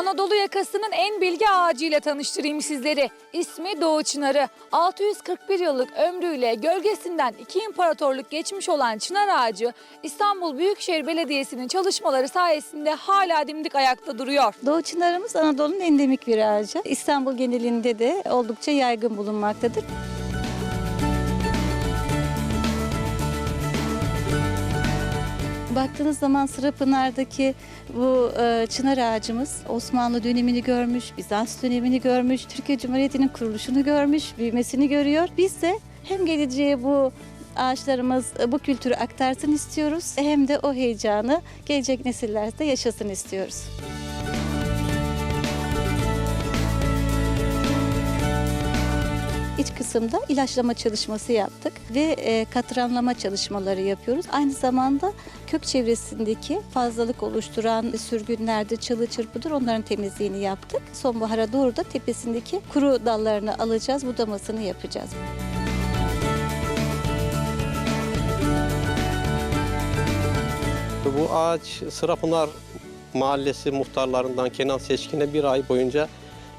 Anadolu yakasının en bilge ağacıyla tanıştırayım sizleri. İsmi Doğu Çınarı. 641 yıllık ömrüyle gölgesinden iki imparatorluk geçmiş olan çınar ağacı İstanbul Büyükşehir Belediyesi'nin çalışmaları sayesinde hala dimdik ayakta duruyor. Doğu çınarımız Anadolu'nun endemik bir ağacı. İstanbul genelinde de oldukça yaygın bulunmaktadır. Baktığınız zaman Sırapınar'daki bu e, çınar ağacımız Osmanlı dönemini görmüş, Bizans dönemini görmüş, Türkiye Cumhuriyeti'nin kuruluşunu görmüş, büyümesini görüyor. Biz de hem geleceğe bu ağaçlarımız e, bu kültürü aktarsın istiyoruz hem de o heyecanı gelecek nesiller de yaşasın istiyoruz. İç kısımda ilaçlama çalışması yaptık ve e, katranlama çalışmaları yapıyoruz. Aynı zamanda kök çevresindeki fazlalık oluşturan sürgünlerdir, çalı çırpıdır onların temizliğini yaptık. Sonbahara doğru da tepesindeki kuru dallarını alacağız, budamasını yapacağız. Bu ağaç Sırapınar Mahallesi muhtarlarından Kenan Seçkin'e bir ay boyunca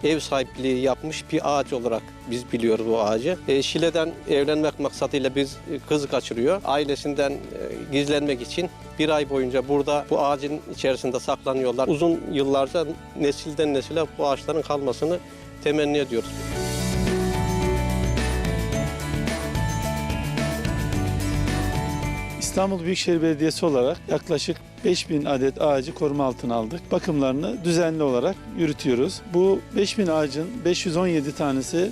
ev sahipliği yapmış bir ağaç olarak biz biliyoruz bu ağacı. E, Şile'den evlenmek maksadıyla biz e, kız kaçırıyor. Ailesinden e, gizlenmek için bir ay boyunca burada bu ağacın içerisinde saklanıyorlar. Uzun yıllarca nesilden nesile bu ağaçların kalmasını temenni ediyoruz. İstanbul Büyükşehir Belediyesi olarak yaklaşık 5000 adet ağacı koruma altına aldık. Bakımlarını düzenli olarak yürütüyoruz. Bu 5000 ağacın 517 tanesi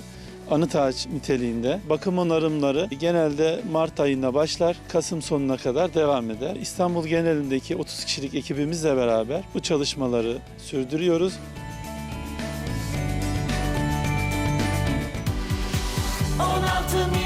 anıt ağaç niteliğinde. Bakım onarımları genelde Mart ayında başlar, Kasım sonuna kadar devam eder. İstanbul genelindeki 30 kişilik ekibimizle beraber bu çalışmaları sürdürüyoruz. 16